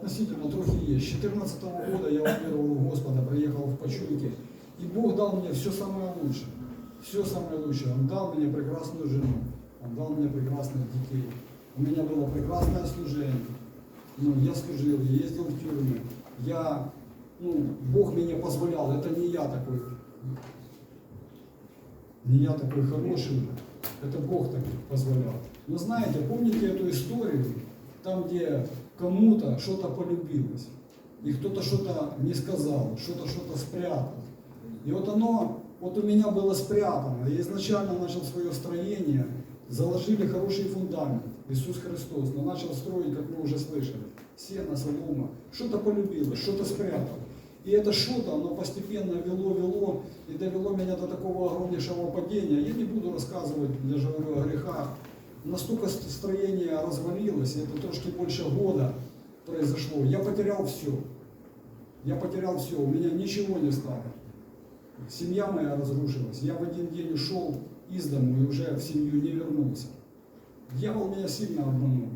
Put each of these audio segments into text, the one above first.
относительно трохи есть. С 2014 года я уверовал в Господа, приехал в Почуйки. И Бог дал мне все самое лучшее. Все самое лучшее. Он дал мне прекрасную жену. Он дал мне прекрасных детей. У меня было прекрасное служение. Ну, я служил, я ездил в тюрьмы. Я, ну, Бог мне позволял. Это не я такой, не я такой хороший. Это Бог так позволял. Но знаете, помните эту историю, там, где кому-то что-то полюбилось, и кто-то что-то не сказал, что-то что-то спрятал. И вот оно, вот у меня было спрятано. Я изначально начал свое строение, заложили хороший фундамент, Иисус Христос, но начал строить, как мы уже слышали, сено, солома, что-то полюбилось, что-то спрятал. И это что-то, оно постепенно вело, вело, и довело меня до такого огромнейшего падения. Я не буду рассказывать, я же говорю о грехах. Настолько ст- строение развалилось, это трошки больше года произошло. Я потерял все. Я потерял все, у меня ничего не стало. Семья моя разрушилась. Я в один день ушел из дому и уже в семью не вернулся. Дьявол меня сильно обманул.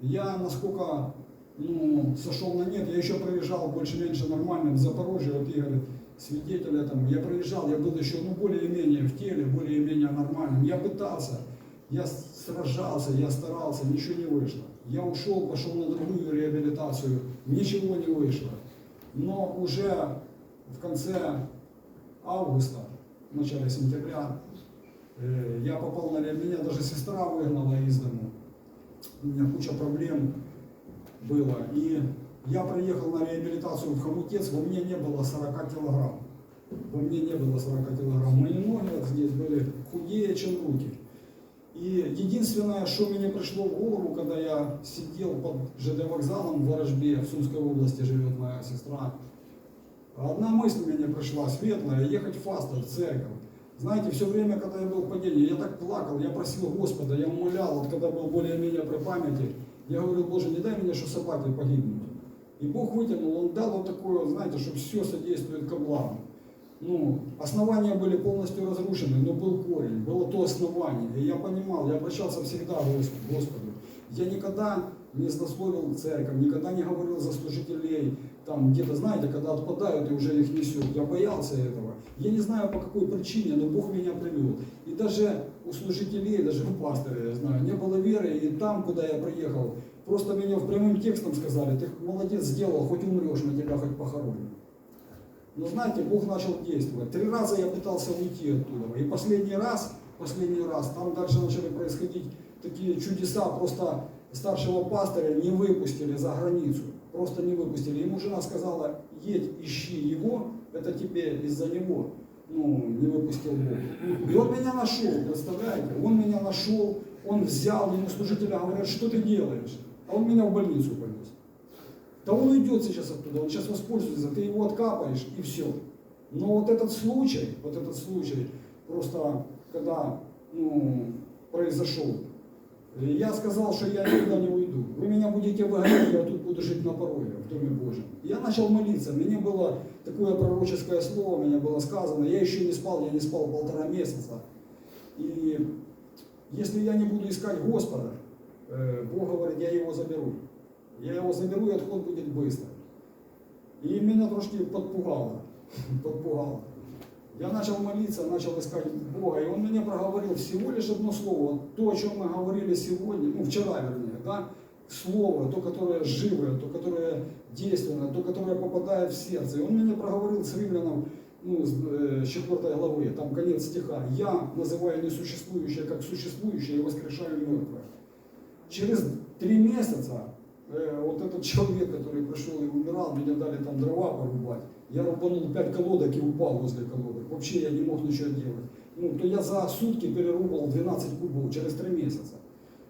Я насколько ну, сошел на нет, я еще проезжал больше-меньше нормально в Запорожье, вот Игорь свидетель этому, я проезжал, я был еще ну, более-менее в теле, более-менее нормальным. Я пытался, я сражался, я старался, ничего не вышло. Я ушел, пошел на другую реабилитацию, ничего не вышло. Но уже в конце августа, в начале сентября, э, я попал на реабилитацию, меня даже сестра выгнала из дому. У меня куча проблем было. И я приехал на реабилитацию в Хомутец, во мне не было 40 килограмм. Во мне не было 40 килограмм. Мои ноги здесь были худее, чем руки. И единственное, что мне пришло в голову, когда я сидел под ЖД вокзалом в Ворожбе, в Сумской области живет моя сестра, одна мысль мне пришла, светлая, ехать в Фастер, в церковь. Знаете, все время, когда я был в падении, я так плакал, я просил Господа, я умолял, вот когда был более-менее при памяти, я говорил, Боже, не дай мне, что собаки погибнут. И Бог вытянул, Он дал вот такое, знаете, что все содействует ко благу. Ну, основания были полностью разрушены, но был корень, было то основание. И я понимал, я обращался всегда к Господу. Я никогда не злословил церковь, никогда не говорил за служителей, там где-то, знаете, когда отпадают и уже их несут. Я боялся этого. Я не знаю по какой причине, но Бог меня привел. И даже у служителей, даже у пастора, я знаю, не было веры, и там, куда я приехал, просто меня в прямым текстом сказали, ты молодец сделал, хоть умрешь, мы тебя хоть похороним. Но знаете, Бог начал действовать. Три раза я пытался уйти оттуда. И последний раз, последний раз, там дальше начали происходить такие чудеса. Просто старшего пастыря не выпустили за границу. Просто не выпустили. Ему жена сказала, едь, ищи его, это тебе из-за него. Ну, не выпустил Бог. И он меня нашел, представляете? Он меня нашел, он взял, ему служителя говорят, что ты делаешь? А он меня в больницу повез. Да он уйдет сейчас оттуда, он сейчас воспользуется, ты его откапаешь и все. Но вот этот случай, вот этот случай, просто когда ну, произошел, я сказал, что я никуда не уйду. Вы меня будете выгонять, я тут буду жить на порое в Доме Божьем. Я начал молиться, мне было такое пророческое слово, мне было сказано, я еще не спал, я не спал полтора месяца. И если я не буду искать Господа, э, Бог говорит, я его заберу. Я его заберу, и отход будет быстро. И меня трошки подпугало. подпугало. Я начал молиться, начал искать Бога, и он мне проговорил всего лишь одно слово. То, о чем мы говорили сегодня, ну вчера вернее, да, слово, то, которое живое, то, которое действенное, то, которое попадает в сердце. И он мне проговорил с римлянам, ну, с э, с 4 главы, там конец стиха. Я называю несуществующее как существующее и воскрешаю мертвое. Через три месяца вот этот человек, который пришел и умирал, меня дали там дрова порубать. Я рубанул пять колодок и упал возле колодок. Вообще я не мог ничего делать. Ну, то я за сутки перерубал 12 кубов через три месяца.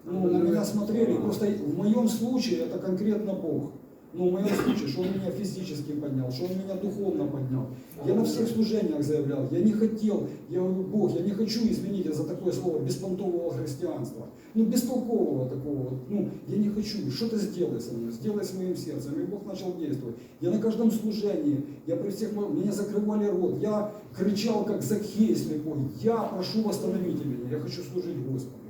Ну, на меня смотрели, просто в моем случае это конкретно Бог. Ну, в моем случае, что Он меня физически поднял, что Он меня духовно поднял. Я на всех служениях заявлял, я не хотел, я говорю, Бог, я не хочу, извините за такое слово, беспонтового христианства. Ну, бестолкового такого, ну, я не хочу, что ты сделай со мной, сделай с моим сердцем. И Бог начал действовать. Я на каждом служении, я при всех, меня закрывали рот, я кричал, как Закхей слепой, я прошу восстановите меня, я хочу служить Господу.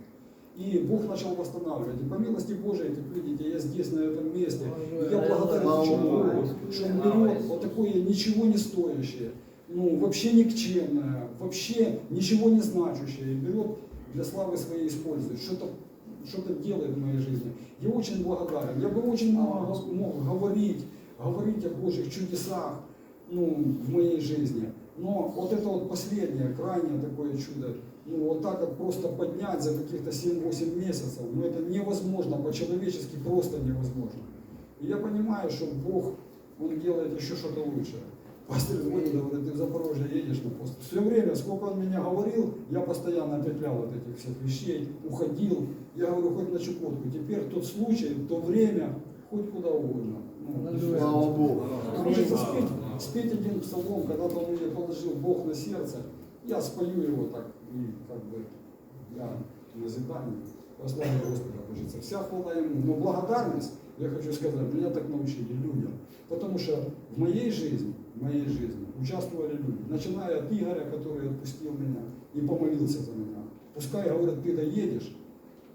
И Бог начал восстанавливать. И по милости Божией, как видите, я здесь, на этом месте. И я благодарен Богу. что Он берет вот такое ничего не стоящее, ну, вообще никчемное, вообще ничего не значащее, и берет для славы своей использует, что-то что-то делает в моей жизни. Я очень благодарен. Я бы очень много мог говорить, говорить о Божьих чудесах ну, в моей жизни. Но вот это вот последнее, крайнее такое чудо, ну вот так вот просто поднять за каких-то 7-8 месяцев, ну это невозможно, по-человечески просто невозможно. И я понимаю, что Бог, Он делает еще что-то лучшее. Пастор звонит, говорит, ты в Запорожье едешь на пост. Все время, сколько он меня говорил, я постоянно петлял от этих всех вещей, уходил. Я говорю, хоть на Чукотку. Теперь тот случай, то время, хоть куда угодно. Ну, Слава Богу. Хочется спеть, спеть один псалом, когда-то он мне положил Бог на сердце. Я спою его так, и как бы для назидания. Во славе Господа хочется. Вся хвала Ему. Но благодарность, я хочу сказать, меня так научили людям. Потому что в моей жизни, в моей жизни участвовали люди. Начиная от Игоря, который отпустил меня и помолился за меня. Пускай, говорят, ты доедешь,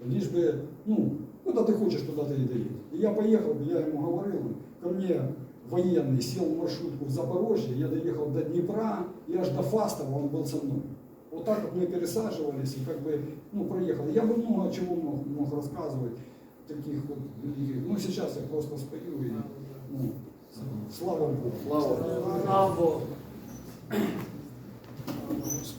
лишь бы, ну, куда ты хочешь, туда ты и доедешь. И я поехал, я ему говорил, ко мне военный сел в маршрутку в Запорожье, я доехал до Днепра, и аж до Фастова он был со мной. Вот так вот мы пересаживались и как бы, ну, проехал. Я бы много чего мог, мог рассказывать, таких вот. Ну, сейчас я просто спою и, ну, слава Богу. Слава. Слава Богу. Боже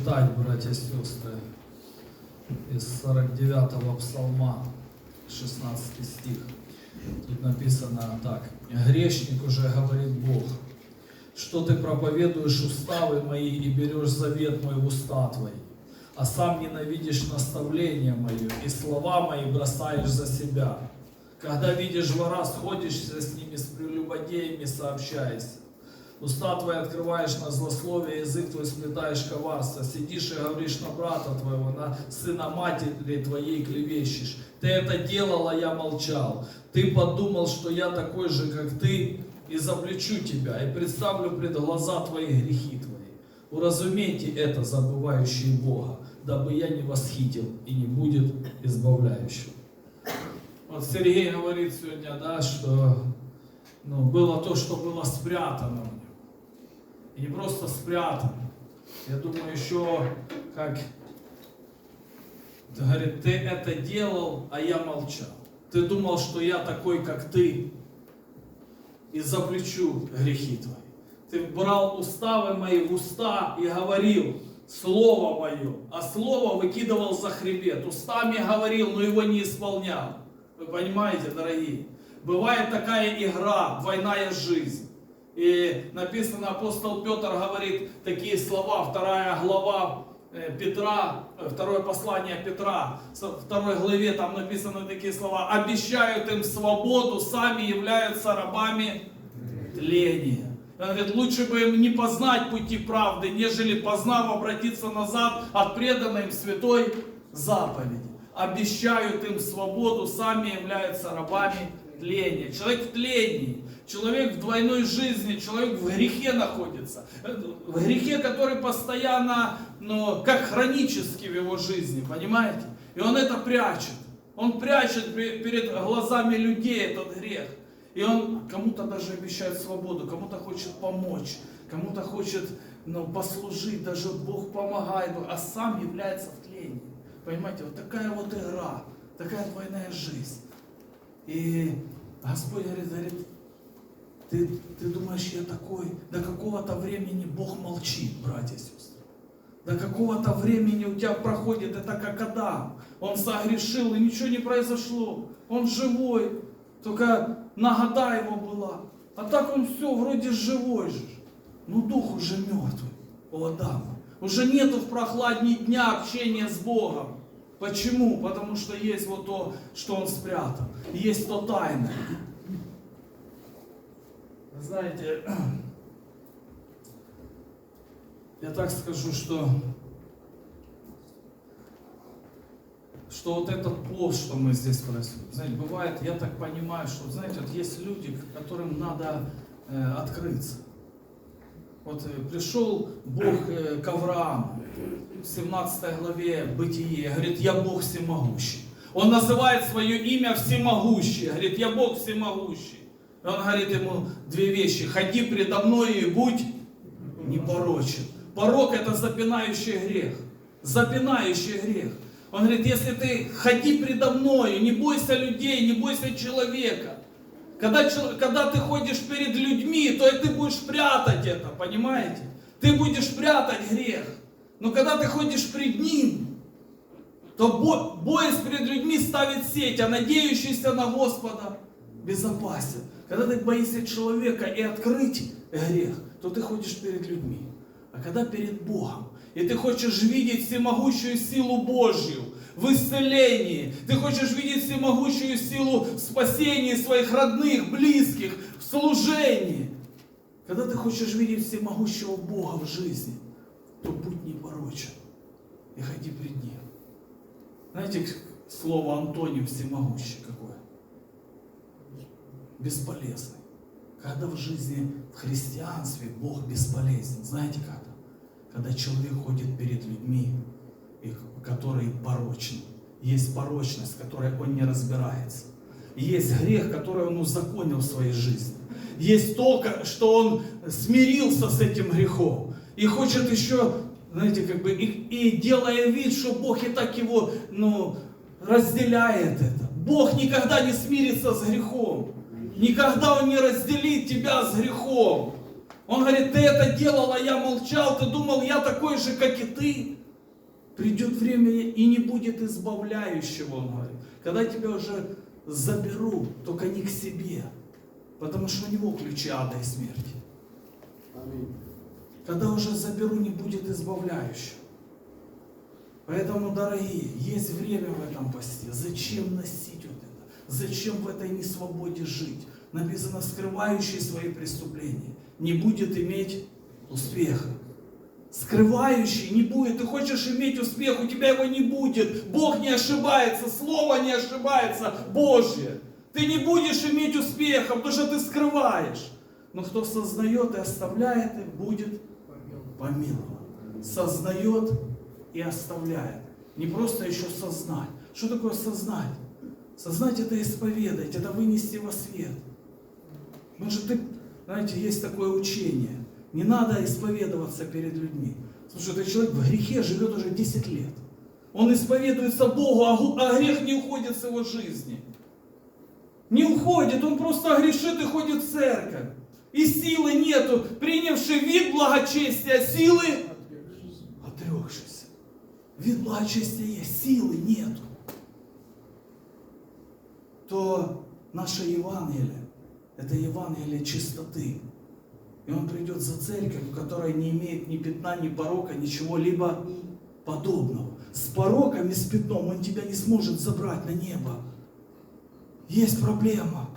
Зачитать, братья и сестры, из 49-го псалма, 16 стих. Тут написано так. Грешник уже говорит Бог, что ты проповедуешь уставы мои и берешь завет мой в уста твои. а сам ненавидишь наставление мое, и слова мои бросаешь за себя. Когда видишь вора, сходишься с ними, с прелюбодеями сообщаешься. Уста твои открываешь на злословие, язык твой сплетаешь коварство. Сидишь и говоришь на брата твоего, на сына матери твоей клевещешь. Ты это делал, а я молчал. Ты подумал, что я такой же, как ты, и заплечу тебя, и представлю пред глаза твои грехи твои. Уразумейте это, забывающие Бога, дабы я не восхитил и не будет избавляющего. Вот Сергей говорит сегодня, да, что ну, было то, что было спрятано. И не просто спрятано. Я думаю, еще как говорит, ты это делал, а я молчал. Ты думал, что я такой, как ты, и заплечу грехи твои. Ты брал уставы мои в уста и говорил слово мое, а слово выкидывал за хребет. Устами говорил, но его не исполнял. Вы понимаете, дорогие? Бывает такая игра, двойная жизнь. И написано, апостол Петр говорит такие слова, вторая глава э, Петра, э, второе послание Петра, со второй главе там написаны такие слова. Обещают им свободу, сами являются рабами тления. Он говорит, лучше бы им не познать пути правды, нежели познав обратиться назад от преданной им святой заповеди. Обещают им свободу, сами являются рабами тления. Человек в тлении, человек в двойной жизни, человек в грехе находится. В грехе, который постоянно, ну, как хронический в его жизни, понимаете? И он это прячет. Он прячет перед глазами людей этот грех. И он кому-то даже обещает свободу, кому-то хочет помочь, кому-то хочет ну, послужить, даже Бог помогает, а сам является в тлении. Понимаете, вот такая вот игра, такая двойная жизнь. И Господь говорит, говорит ты, ты думаешь, я такой? До какого-то времени Бог молчит, братья и сестры. До какого-то времени у тебя проходит это как Адам. Он согрешил, и ничего не произошло. Он живой, только нагота его была. А так он все, вроде живой же. Ну дух уже мертвый у Адама. Уже нету в прохладнее дня общения с Богом. Почему? Потому что есть вот то, что он спрятал. Есть то тайное. Знаете, я так скажу, что что вот этот пост, что мы здесь происходит, знаете, бывает, я так понимаю, что, знаете, вот есть люди, которым надо э, открыться. Вот пришел Бог к Аврааму в 17 главе Бытие, говорит, я Бог всемогущий. Он называет свое имя всемогущий, говорит, я Бог всемогущий. И он говорит ему две вещи, ходи предо мной и будь непорочен. Порок это запинающий грех, запинающий грех. Он говорит, если ты ходи предо мною, не бойся людей, не бойся человека. Когда, когда ты ходишь перед людьми, то ты будешь прятать это, понимаете? Ты будешь прятать грех. Но когда ты ходишь пред ним, то боясь перед людьми ставит сеть, а надеющийся на Господа безопасен. Когда ты боишься человека и открыть грех, то ты ходишь перед людьми. А когда перед Богом, и ты хочешь видеть всемогущую силу Божью в исцелении. Ты хочешь видеть всемогущую силу в спасении своих родных, близких, в служении. Когда ты хочешь видеть всемогущего Бога в жизни, то будь непорочен и ходи пред Ним. Знаете, слово Антоним всемогущий какое? Бесполезный. Когда в жизни, в христианстве Бог бесполезен, знаете как? когда человек ходит перед людьми, которые порочны. Есть порочность, в которой он не разбирается. Есть грех, который он узаконил в своей жизни. Есть то, что он смирился с этим грехом. И хочет еще, знаете, как бы, и, и делая вид, что Бог и так его, ну, разделяет это. Бог никогда не смирится с грехом. Никогда Он не разделит тебя с грехом. Он говорит, ты это делал, а я молчал, ты думал, я такой же, как и ты. Придет время и не будет избавляющего, он говорит. Когда тебя уже заберу, только не к себе. Потому что у него ключи ада и смерти. Аминь. Когда уже заберу, не будет избавляющего. Поэтому, дорогие, есть время в этом посте. Зачем носить вот это? Зачем в этой несвободе жить? Написано, скрывающий свои преступления не будет иметь успеха. Скрывающий не будет. Ты хочешь иметь успех, у тебя его не будет. Бог не ошибается, Слово не ошибается, Божье. Ты не будешь иметь успеха, потому что ты скрываешь. Но кто сознает и оставляет их, будет помилован. Сознает и оставляет. Не просто еще сознать. Что такое сознать? Сознать это исповедать, это вынести во свет. Может, ты, знаете, есть такое учение. Не надо исповедоваться перед людьми. Слушай, этот человек в грехе живет уже 10 лет. Он исповедуется Богу, а а грех не уходит с его жизни. Не уходит, он просто грешит и ходит в церковь. И силы нету, принявший вид благочестия, силы отрекшись. Вид благочестия есть, силы нету. То наше Евангелие, это Евангелие чистоты. И он придет за церковью, которая не имеет ни пятна, ни порока, ничего-либо подобного. С пороком и с пятном он тебя не сможет забрать на небо. Есть проблема.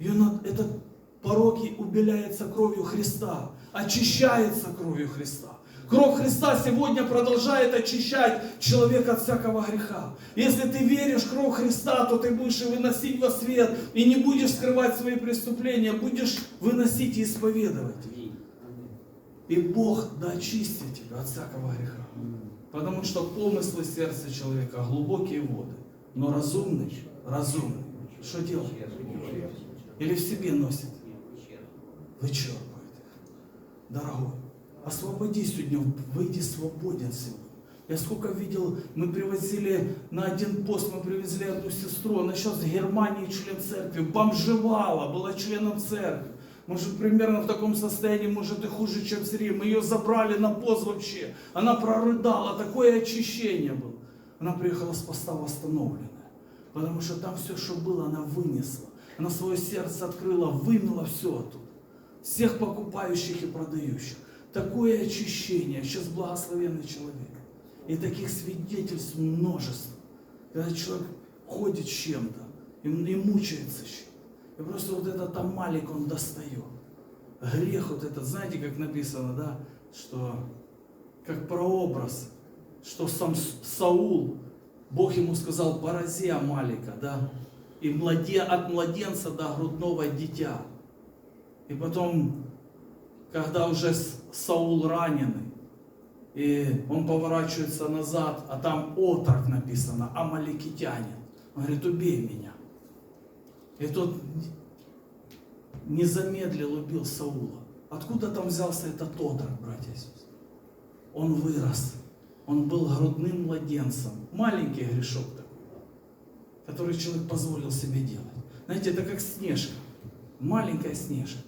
Ее надо, этот порок и убеляется кровью Христа, очищается кровью Христа. Кровь Христа сегодня продолжает очищать человека от всякого греха. Если ты веришь в кровь Христа, то ты будешь выносить во свет, и не будешь скрывать свои преступления, будешь выносить и исповедовать. И Бог да тебя от всякого греха. Потому что помыслы сердца человека глубокие воды. Но разумный, разумный, что делает? Или в себе носит? Вычерпывает. Дорогой, освободись сегодня, выйди свободен сегодня. Я сколько видел, мы привозили на один пост, мы привезли одну сестру, она сейчас в Германии член церкви, бомжевала, была членом церкви. Может, примерно в таком состоянии, может, и хуже, чем Сирия. Мы ее забрали на пост вообще. Она прорыдала, такое очищение было. Она приехала с поста восстановленная. Потому что там все, что было, она вынесла. Она свое сердце открыла, вымела все оттуда. Всех покупающих и продающих. Такое очищение. Сейчас благословенный человек. И таких свидетельств множество. Когда человек ходит чем-то и, и мучается чем И просто вот этот амалик он достает. Грех вот этот, знаете, как написано, да, что как прообраз, что сам Саул, Бог ему сказал, порази Амалика, да, и младе, от младенца до грудного дитя. И потом, когда уже Саул раненый, и он поворачивается назад, а там отрок написано, амаликитянин. Он говорит, убей меня. И тот не замедлил, убил Саула. Откуда там взялся этот отрок, братья и сестры? Он вырос. Он был грудным младенцем. Маленький грешок такой, который человек позволил себе делать. Знаете, это как снежка. Маленькая снежка.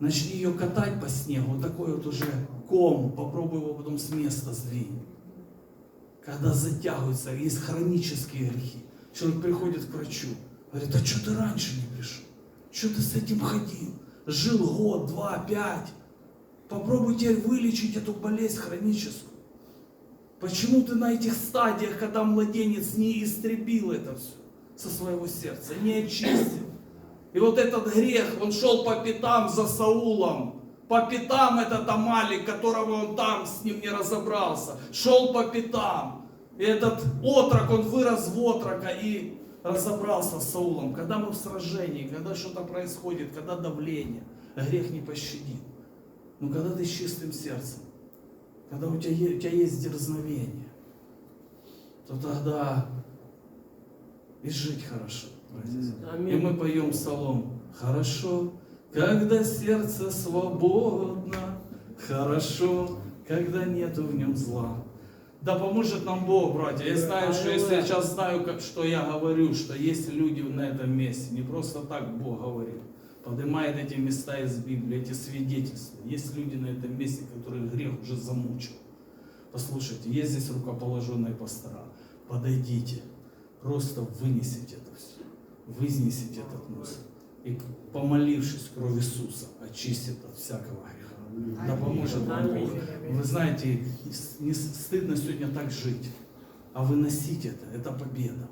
Начни ее катать по снегу, вот такой вот уже ком, попробуй его потом с места сдвинь. Когда затягиваются, есть хронические грехи. Человек приходит к врачу, говорит, а что ты раньше не пришел? Что ты с этим ходил? Жил год, два, пять. Попробуй теперь вылечить эту болезнь хроническую. Почему ты на этих стадиях, когда младенец не истребил это все со своего сердца, не очистил? И вот этот грех, он шел по пятам за Саулом. По пятам этот Амалик, которого он там с ним не разобрался. Шел по пятам. И этот отрок, он вырос в отрока и разобрался с Саулом. Когда мы в сражении, когда что-то происходит, когда давление, грех не пощадит. Но когда ты с чистым сердцем, когда у тебя, у тебя есть дерзновение, то тогда и жить хорошо. И мы поем псалом. Хорошо, когда сердце свободно, хорошо, когда нету в нем зла. Да поможет нам Бог, братья. Я знаю, что если я сейчас знаю, как, что я говорю, что есть люди на этом месте, не просто так Бог говорит. Поднимает эти места из Библии, эти свидетельства. Есть люди на этом месте, которых грех уже замучил. Послушайте, есть здесь рукоположенные пастора. Подойдите, просто вынесите это все. Вынесите этот мусор. И помолившись кровь Иисуса, очистит от всякого греха. Да поможет вам Бог. Вы знаете, не стыдно сегодня так жить, а выносить это, это победа.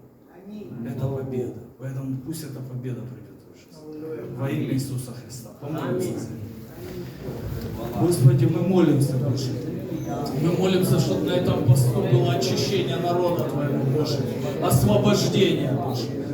Это победа. Поэтому пусть эта победа придет в жизнь. Во имя Иисуса Христа. Помолимся. за это. Господи, мы молимся, Боже. Мы молимся, чтобы на этом посту было очищение народа Твоего, Боже. Освобождение, Боже.